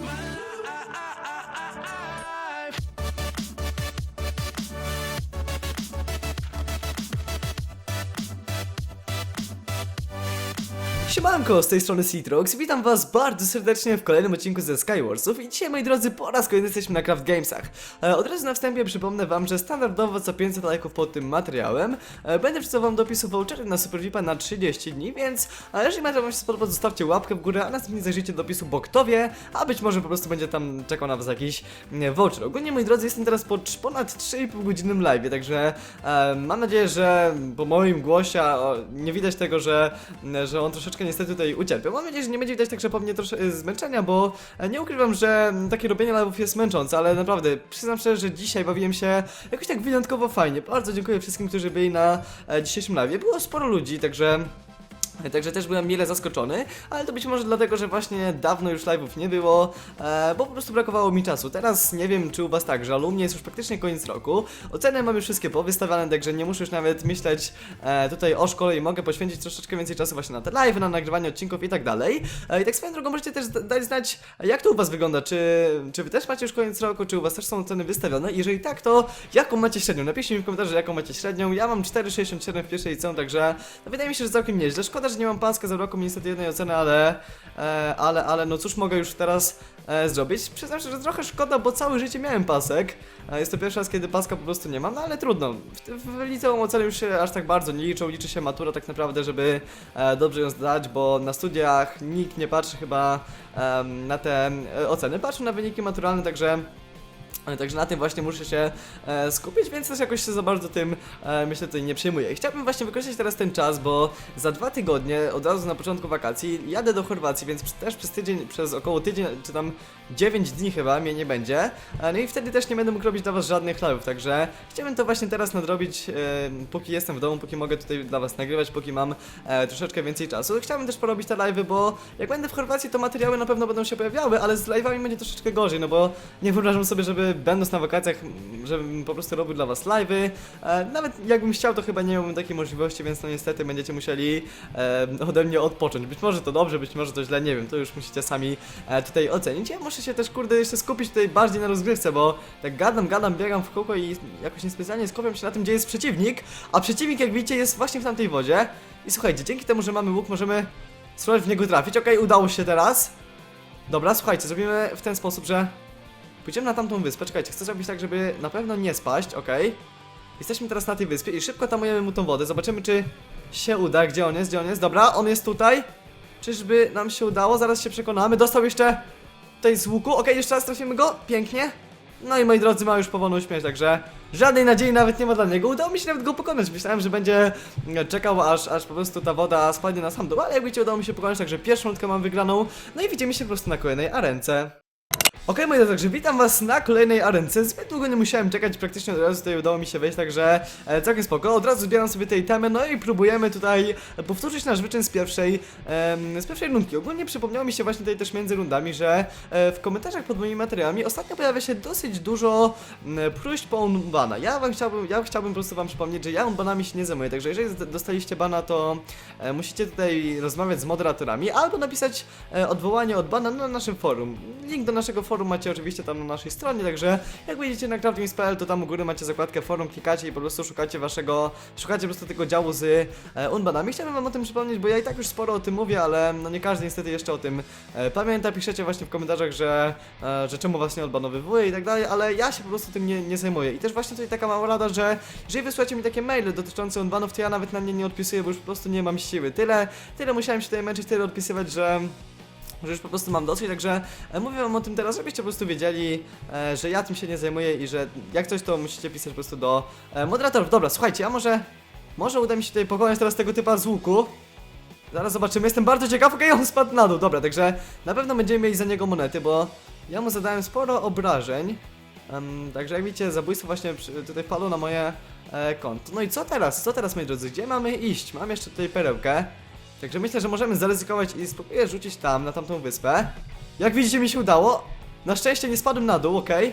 My Siemanko, z tej strony Citrox, witam was bardzo serdecznie w kolejnym odcinku ze Skywarsów i dzisiaj moi drodzy po raz kolejny jesteśmy na Craft Gamesach. E, od razu na wstępie przypomnę wam, że standardowo co 500 lajków pod tym materiałem e, będę wrzucał wam dopisu vouchery na Super VIPa na 30 dni, więc e, jeżeli materiał wam się spodoba zostawcie łapkę w górę, a następnie zajrzyjcie do dopisu, bo kto wie, a być może po prostu będzie tam czekał na was jakiś voucher. Ogólnie moi drodzy jestem teraz po ponad 3,5 godzinnym live, także mam nadzieję, że po moim głosie nie widać tego, że, że on troszeczkę niestety tutaj ucierpiał. Mam nadzieję, że nie będzie widać także po mnie trosze e, zmęczenia, bo e, nie ukrywam, że takie robienie live'ów jest męczące, ale naprawdę przyznam szczerze, że dzisiaj bawiłem się jakoś tak wyjątkowo fajnie. Bardzo dziękuję wszystkim, którzy byli na e, dzisiejszym live. Było sporo ludzi, także Także też byłem mile zaskoczony, ale to być może dlatego, że właśnie dawno już live'ów nie było, e, bo po prostu brakowało mi czasu. Teraz nie wiem, czy u was tak, że u mnie jest już praktycznie koniec roku. Oceny mam już wszystkie powystawiane, także nie muszę już nawet myśleć e, tutaj o szkole i mogę poświęcić troszeczkę więcej czasu właśnie na te live, na nagrywanie odcinków i tak dalej. E, I tak swoją drogą możecie też da- dać znać, jak to u was wygląda, czy, czy wy też macie już koniec roku, czy u was też są oceny wystawione. Jeżeli tak, to jaką macie średnią? Napiszcie mi w komentarzu, jaką macie średnią. Ja mam 4,67 w pierwszej cenie, także no, wydaje mi się, że całkiem nieźle. Szkoda, że nie mam paska za roku, niestety jednej oceny, ale, e, ale, ale no cóż mogę już teraz e, zrobić? Przyznam się, że trochę szkoda, bo całe życie miałem pasek. E, jest to pierwszy raz, kiedy paska po prostu nie mam, no ale trudno. W, w liceum oceny już się aż tak bardzo nie liczą, liczy się matura tak naprawdę, żeby e, dobrze ją zdać, bo na studiach nikt nie patrzy chyba em, na te e, oceny, patrzą na wyniki maturalne, także... E, Także na tym właśnie muszę się e, skupić, więc też jakoś się za bardzo tym e, myślę tutaj nie przejmuję. I chciałbym właśnie wykorzystać teraz ten czas, bo za dwa tygodnie, od razu na początku wakacji, jadę do Chorwacji, więc też przez tydzień, przez około tydzień, czy tam 9 dni chyba mnie nie będzie. E, no i wtedy też nie będę mógł robić dla was żadnych live'ów, także chciałbym to właśnie teraz nadrobić, e, póki jestem w domu, póki mogę tutaj dla was nagrywać, póki mam e, troszeczkę więcej czasu. Chciałbym też porobić te live'y, bo jak będę w Chorwacji, to materiały na pewno będą się pojawiały, ale z live'ami będzie troszeczkę gorzej, no bo nie wyobrażam sobie, żeby będąc na wakacjach, żebym po prostu robił dla was live'y. E, nawet jakbym chciał, to chyba nie miałbym takiej możliwości, więc no niestety będziecie musieli e, ode mnie odpocząć. Być może to dobrze, być może to źle, nie wiem, to już musicie sami e, tutaj ocenić. Ja muszę się też, kurde, jeszcze skupić tutaj bardziej na rozgrywce, bo tak gadam, gadam, biegam w kółko i jakoś niespecjalnie skupiam się na tym, gdzie jest przeciwnik, a przeciwnik, jak widzicie, jest właśnie w tamtej wodzie. I słuchajcie, dzięki temu, że mamy łuk, możemy spróbować w niego trafić. Okej, udało się teraz. Dobra, słuchajcie, zrobimy w ten sposób, że Pójdziemy na tamtą wyspę, czekajcie, chcę zrobić tak, żeby na pewno nie spaść, okej. Jesteśmy teraz na tej wyspie i szybko tamujemy mu tą wodę, zobaczymy czy się uda, gdzie on jest, gdzie on jest, dobra, on jest tutaj. Czyżby nam się udało? Zaraz się przekonamy, dostał jeszcze tutaj z łuku, okej, jeszcze raz trafimy go, pięknie. No i moi drodzy, ma już powolną śmierć, także żadnej nadziei nawet nie ma dla niego. Udało mi się nawet go pokonać. Myślałem, że będzie czekał, aż, aż po prostu ta woda spadnie na sam dół, ale jak widzicie, udało mi się pokonać, także pierwszą rundkę mam wygraną. No i widzimy się po prostu na kolejnej arence. Okej, moi drodzy, także witam was na kolejnej arence. Zbyt długo nie musiałem czekać, praktycznie od razu tutaj udało mi się wejść, także e, całkiem spoko. Od razu zbieram sobie te itemy, no i próbujemy tutaj powtórzyć nasz wyczyn z pierwszej, em, z pierwszej rundki. Ogólnie przypomniało mi się właśnie tutaj też między rundami, że e, w komentarzach pod moimi materiałami ostatnio pojawia się dosyć dużo m, próśb po unbana. Ja wam chciałbym, ja chciałbym po prostu wam przypomnieć, że ja unbanami się nie zajmuję, także jeżeli dostaliście bana, to e, musicie tutaj rozmawiać z moderatorami albo napisać e, odwołanie od bana na naszym forum. Link do naszego forum macie oczywiście tam na naszej stronie, także jak wejdziecie na crafting.pl, to tam u góry macie zakładkę forum, klikacie i po prostu szukacie waszego, szukacie po prostu tego działu z e, unbanami. Chciałbym wam o tym przypomnieć, bo ja i tak już sporo o tym mówię, ale no nie każdy niestety jeszcze o tym e, pamięta. Piszecie właśnie w komentarzach, że, e, że czemu was nie odbanowywuje i tak dalej, ale ja się po prostu tym nie, nie zajmuję. I też właśnie tutaj taka mała rada, że jeżeli wysłacie mi takie maile dotyczące unbanów, to ja nawet na nie nie odpisuję, bo już po prostu nie mam siły. Tyle, tyle musiałem się tutaj męczyć, tyle odpisywać, że że już po prostu mam dosyć, także e, mówię wam o tym teraz, żebyście po prostu wiedzieli, e, że ja tym się nie zajmuję i że jak coś to musicie pisać po prostu do e, moderatorów. Dobra, słuchajcie, a może, może uda mi się tutaj pokonać teraz tego typa z łuku. Zaraz zobaczymy, jestem bardzo ciekaw, okej, on spadł na dół, dobra, także na pewno będziemy mieli za niego monety, bo ja mu zadałem sporo obrażeń. Em, także jak widzicie, zabójstwo właśnie tutaj wpadło na moje e, konto. No i co teraz? Co teraz, moi drodzy? Gdzie mamy iść? Mam jeszcze tutaj perełkę. Także myślę, że możemy zaryzykować i spróbuję rzucić tam, na tamtą wyspę. Jak widzicie, mi się udało. Na szczęście nie spadłem na dół, okej.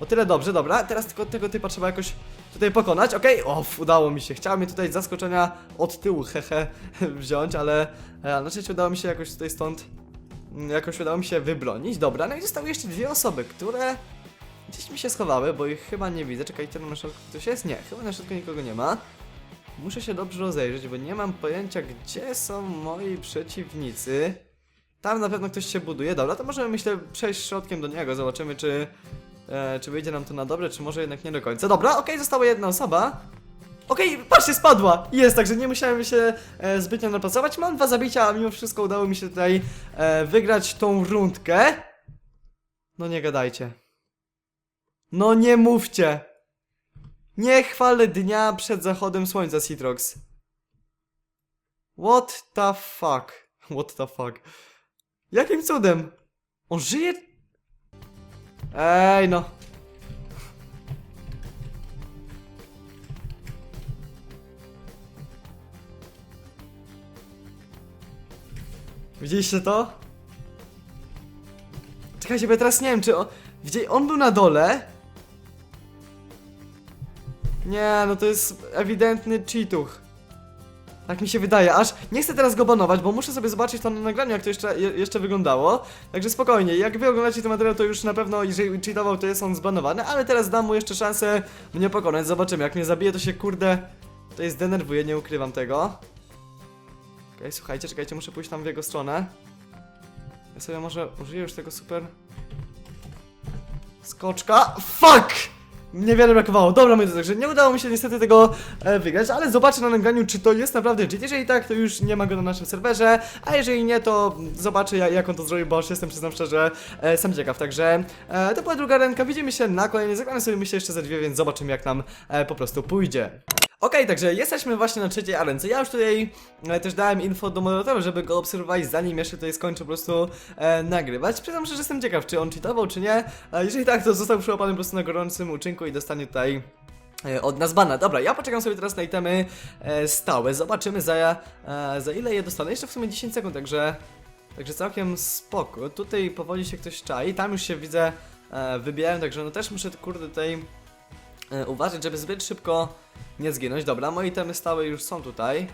O tyle dobrze, dobra. Teraz tylko tego typa trzeba jakoś tutaj pokonać, okej. Off, udało mi się. Chciałem mnie tutaj zaskoczenia od tyłu, hehe, wziąć, ale e, na szczęście udało mi się jakoś tutaj stąd mm, jakoś udało mi się wybronić. Dobra, no i zostały jeszcze dwie osoby, które gdzieś mi się schowały, bo ich chyba nie widzę. Czekajcie, na środku ktoś jest? Nie, chyba na środku nikogo nie ma. Muszę się dobrze rozejrzeć, bo nie mam pojęcia, gdzie są moi przeciwnicy. Tam na pewno ktoś się buduje. Dobra, to możemy myślę przejść środkiem do niego. Zobaczymy, czy, e, czy wyjdzie nam to na dobre, czy może jednak nie do końca. Dobra, okej, została jedna osoba. Okej, patrzcie, spadła! Jest, także nie musiałem się e, zbytnio napracować. Mam dwa zabicia, a mimo wszystko udało mi się tutaj e, wygrać tą rundkę. No nie gadajcie. No nie mówcie. Nie chwalę dnia przed zachodem słońca, Citrox. What the fuck? What the fuck? Jakim cudem? On żyje? Ej no. Widzieliście to? Czekajcie, bo ja teraz nie wiem, czy on... Widzieli... On był na dole? Nie, no to jest ewidentny cheatuch. Tak mi się wydaje, aż nie chcę teraz go banować, bo muszę sobie zobaczyć to na nagraniu, jak to jeszcze, je, jeszcze wyglądało. Także spokojnie, jak wy oglądacie ten materiał, to już na pewno, jeżeli cheatował, to jest on zbanowany, ale teraz dam mu jeszcze szansę mnie pokonać. Zobaczymy, jak mnie zabije, to się kurde, to jest denerwuje, nie ukrywam tego. Okej, słuchajcie, czekajcie, muszę pójść tam w jego stronę. Ja sobie może użyję już tego super... Skoczka. Fuck! Niewiele brakowało. Dobra, moi także nie udało mi się niestety tego e, wygrać, ale zobaczę na nagraniu, czy to jest naprawdę cheat. Jeżeli tak, to już nie ma go na naszym serwerze, a jeżeli nie, to zobaczę ja- jak on to zrobił, bo aż jestem, przyznam szczerze, e, sam ciekaw. Także e, to była druga ręka, widzimy się na kolejnej, zagramy sobie myślę jeszcze ze dwie, więc zobaczymy jak nam e, po prostu pójdzie. Okej, także jesteśmy właśnie na trzeciej arence. Ja już tutaj e, też dałem info do moderatora, żeby go obserwować, zanim jeszcze tutaj skończę po prostu e, nagrywać. Przyznam szczerze, że jestem ciekaw, czy on cheatował, czy nie. A jeżeli tak, to został przyłapany po prostu na gorącym uczynku i dostanie tutaj e, od nas bana. Dobra, ja poczekam sobie teraz na itemy e, stałe. Zobaczymy za, e, za ile je dostanę. Jeszcze w sumie 10 sekund, także, także całkiem spoko. Tutaj powoli się ktoś czai. Tam już się widzę, e, wybijałem, także no też muszę kurde tutaj e, uważać, żeby zbyt szybko nie zginąć. Dobra, moje itemy stałe już są tutaj.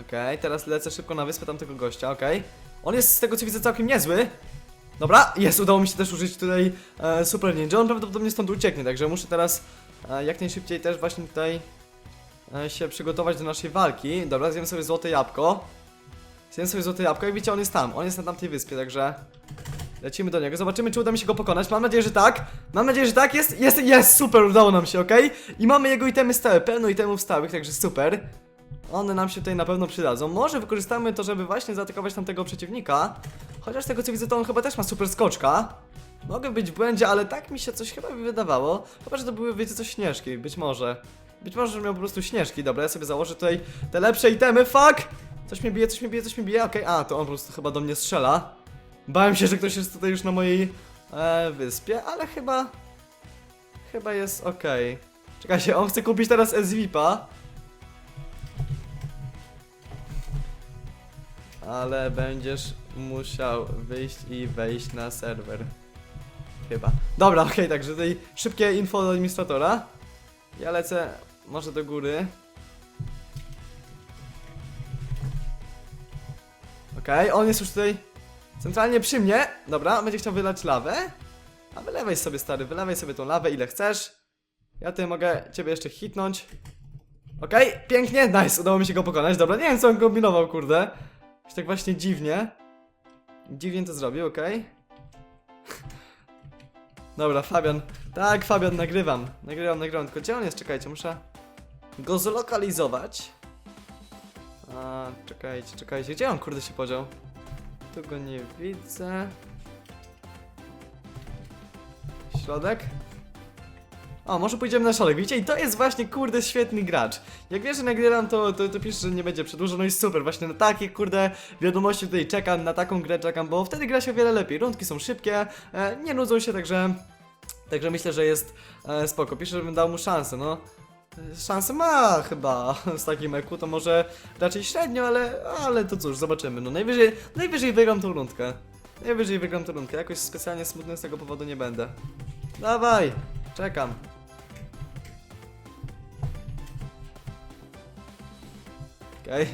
Okej, teraz lecę szybko na wyspę tamtego gościa, okej. On jest z tego co widzę całkiem niezły. Dobra, jest, udało mi się też użyć tutaj e, Super Ninja. On prawdopodobnie stąd ucieknie, także muszę teraz e, jak najszybciej też właśnie tutaj e, się przygotować do naszej walki. Dobra, zjem sobie złote jabłko. Zjem sobie złote jabłko i widzicie, on jest tam. On jest na tamtej wyspie, także lecimy do niego. Zobaczymy, czy uda mi się go pokonać. Mam nadzieję, że tak. Mam nadzieję, że tak. Jest, jest, jest, super, udało nam się, okej? I mamy jego itemy stałe, pełno itemów stałych, także super. One nam się tutaj na pewno przydadzą. Może wykorzystamy to, żeby właśnie zaatakować tamtego przeciwnika. Chociaż tego co widzę, to on chyba też ma super skoczka. Mogę być w błędzie, ale tak mi się coś chyba wydawało. Chyba, że to były, wiecie co, śnieżki, być może. Być może, że miał po prostu śnieżki. Dobra, ja sobie założę tutaj te lepsze itemy, fuck! Coś mnie bije, coś mnie bije, coś mnie bije, okej, a, to on po prostu chyba do mnie strzela. Bałem się, że ktoś jest tutaj już na mojej e, wyspie, ale chyba... Chyba jest okej. Czekajcie, on chce kupić teraz SVP-a. Ale będziesz musiał wyjść i wejść na serwer. Chyba. Dobra, okej, także tutaj szybkie info od administratora. Ja lecę może do góry. Okej, on jest już tutaj centralnie przy mnie. Dobra, będzie chciał wylać lawę. A wylewaj sobie, stary, wylewaj sobie tą lawę ile chcesz. Ja tutaj mogę ciebie jeszcze hitnąć. Okej, pięknie, nice, udało mi się go pokonać. Dobra, nie wiem co on kombinował, kurde. Już tak właśnie dziwnie. Dziwnie to zrobił, okej. Dobra, Fabian. Tak, Fabian, nagrywam. Nagrywam, nagrywam. Tylko gdzie on jest? Czekajcie, muszę go zlokalizować. A, czekajcie, czekajcie. Gdzie on, kurde, się podział? Tu go nie widzę. Środek? O, może pójdziemy na środek, widzicie? I to jest właśnie, kurde, świetny gracz. Jak wiesz, że nagrywam, to, to, to pisze, że nie będzie przedłużone i super. Właśnie na takie, kurde, wiadomości tutaj czekam, na taką grę czekam, bo wtedy gra się o wiele lepiej. Rundki są szybkie, e, nie nudzą się, także... Także myślę, że jest e, spoko. Pisze, żebym dał mu szansę, no. Szansę ma chyba z takim eku, to może raczej średnio, ale, ale to cóż, zobaczymy. No najwyżej, najwyżej wygram tą rundkę. Najwyżej wygram tą rundkę, jakoś specjalnie smutny z tego powodu nie będę. Dawaj, czekam. Okej.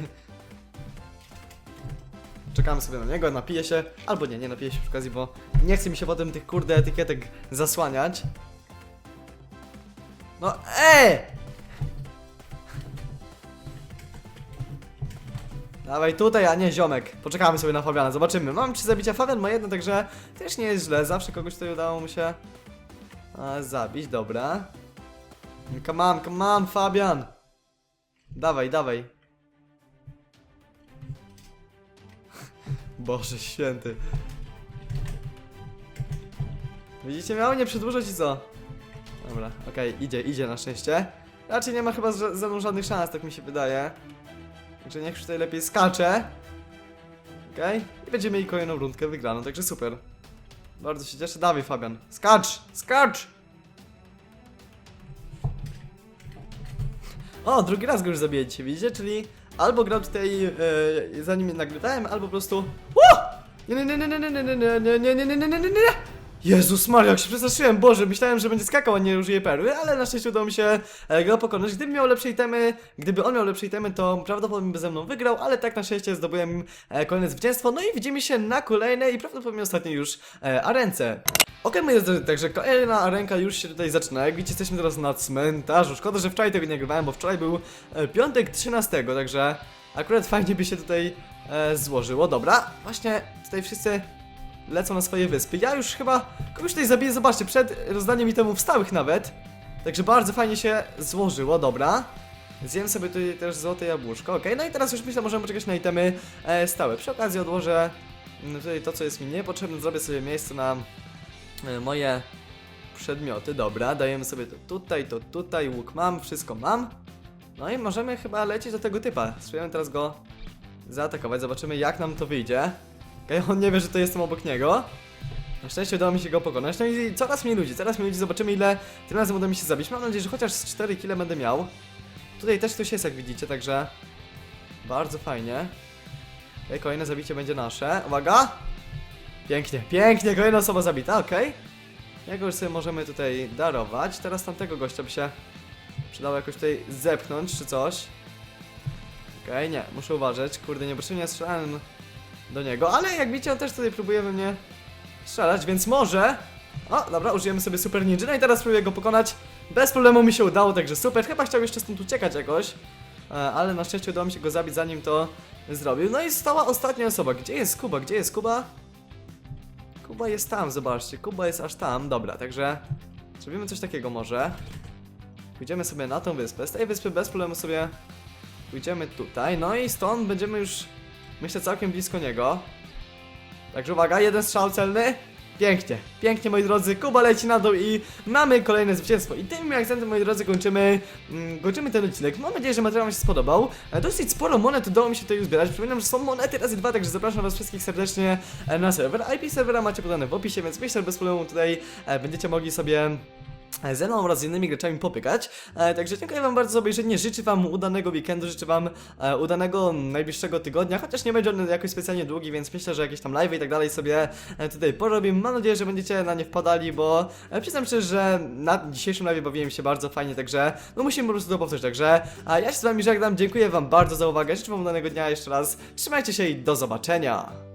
Czekamy sobie na niego, napije się, albo nie, nie napije się przy okazji, bo nie chce mi się potem tych kurde etykietek zasłaniać. No, ej! Dawaj tutaj, a nie ziomek. Poczekamy sobie na Fabiana, zobaczymy. Mam trzy zabicia, Fabian ma jedno, także też nie jest źle. Zawsze kogoś tutaj udało mu się a, zabić, dobra. Come on, come on, Fabian. Dawaj, dawaj. Boże święty. Widzicie, miało nie przedłużać i co? Dobra, okej, idzie, idzie na szczęście. Raczej nie ma chyba ze mną żadnych szans, tak mi się wydaje. Także niech już tutaj lepiej skacze. Okej, i będziemy mieli kolejną rundkę wygraną, także super. Bardzo się cieszę. Dawaj, Fabian. Skacz! Skacz! O, drugi raz go już zabijecie, widzicie? Czyli albo grał tutaj, e, zanim nagrywałem, albo po prostu... O! Nie, nie, nie, nie, nie, nie, nie, nie, nie, nie, nie, nie, nie, nie, nie, nie. Jezus Maria, jak się przestraszyłem, Boże, myślałem, że będzie skakał, a nie użyje perły, ale na szczęście udało mi się e, go pokonać. Gdyby miał lepsze itemy, gdyby on miał lepsze itemy, to prawdopodobnie by ze mną wygrał, ale tak na szczęście zdobyłem e, kolejne zwycięstwo, no i widzimy się na kolejnej i prawdopodobnie ostatniej już e, arence. Okej, moi drodzy, także kolejna arenka już się tutaj zaczyna. Jak widzicie, jesteśmy teraz na cmentarzu. Szkoda, że wczoraj tego nie nagrywałem, bo wczoraj był e, piątek 13, także akurat fajnie by się tutaj e, złożyło. Dobra, właśnie tutaj wszyscy lecą na swoje wyspy. Ja już chyba kogoś tutaj zabiję, zobaczcie, przed rozdaniem itemów stałych nawet. Także bardzo fajnie się złożyło, dobra. Zjem sobie tutaj też złote jabłuszko, okej. No i teraz już myślę, możemy poczekać na itemy e, stałe. Przy okazji odłożę mm, tutaj to, co jest mi niepotrzebne. Zrobię sobie miejsce na e, moje przedmioty, dobra. Dajemy sobie to tutaj, to tutaj, łuk mam, wszystko mam. No i możemy chyba lecieć do tego typa. Spróbujemy teraz go zaatakować, zobaczymy jak nam to wyjdzie. Okej, on nie wie, że to jestem obok niego. Na szczęście udało mi się go pokonać. No i coraz mniej ludzi, coraz mniej ludzi, zobaczymy ile tym razem uda mi się zabić. Mam nadzieję, że chociaż z 4 kile będę miał. Tutaj też ktoś jest, jak widzicie, także bardzo fajnie. Okej, kolejne zabicie będzie nasze. Uwaga! Pięknie, pięknie, kolejna osoba zabita, okej. Jego już sobie możemy tutaj darować. Teraz tamtego gościa by się przydało jakoś tutaj zepchnąć, czy coś. Okej, nie, muszę uważać. Kurde, niepotrzebnie strzelałem do niego, ale jak widzicie, on też tutaj próbuje we mnie strzelać, więc może... O, dobra, użyjemy sobie Super Ninja, no i teraz spróbuję go pokonać. Bez problemu mi się udało, także super. Chyba chciał jeszcze stąd uciekać jakoś, e, ale na szczęście udało mi się go zabić, zanim to zrobił. No i została ostatnia osoba. Gdzie jest Kuba? Gdzie jest Kuba? Kuba jest tam, zobaczcie. Kuba jest aż tam. Dobra, także zrobimy coś takiego może. Pójdziemy sobie na tą wyspę. Z tej wyspy bez problemu sobie pójdziemy tutaj. No i stąd będziemy już, myślę, całkiem blisko niego. Także uwaga, jeden strzał celny. Pięknie, pięknie moi drodzy, Kuba leci na dół i mamy kolejne zwycięstwo. I tym akcentem moi drodzy kończymy, mm, kończymy ten odcinek. Mam nadzieję, że materiał wam się spodobał. E, dosyć sporo monet udało mi się tutaj uzbierać. Przypominam, że są monety razy dwa, także zapraszam was wszystkich serdecznie e, na serwer. IP serwera macie podane w opisie, więc myślę, że bez problemu tutaj e, będziecie mogli sobie ze mną oraz z innymi graczami popykać. E, także dziękuję wam bardzo za obejrzenie, życzę wam udanego weekendu, życzę wam e, udanego najbliższego tygodnia, chociaż nie będzie on jakoś specjalnie długi, więc myślę, że jakieś tam live i tak dalej sobie e, tutaj porobimy. Mam nadzieję, że będziecie na nie wpadali, bo e, przyznam szczerze, że na dzisiejszym live bawiłem się bardzo fajnie, także no musimy po prostu to powtórzyć, także ja się z wami żegnam, dziękuję wam bardzo za uwagę, życzę wam udanego dnia jeszcze raz, trzymajcie się i do zobaczenia!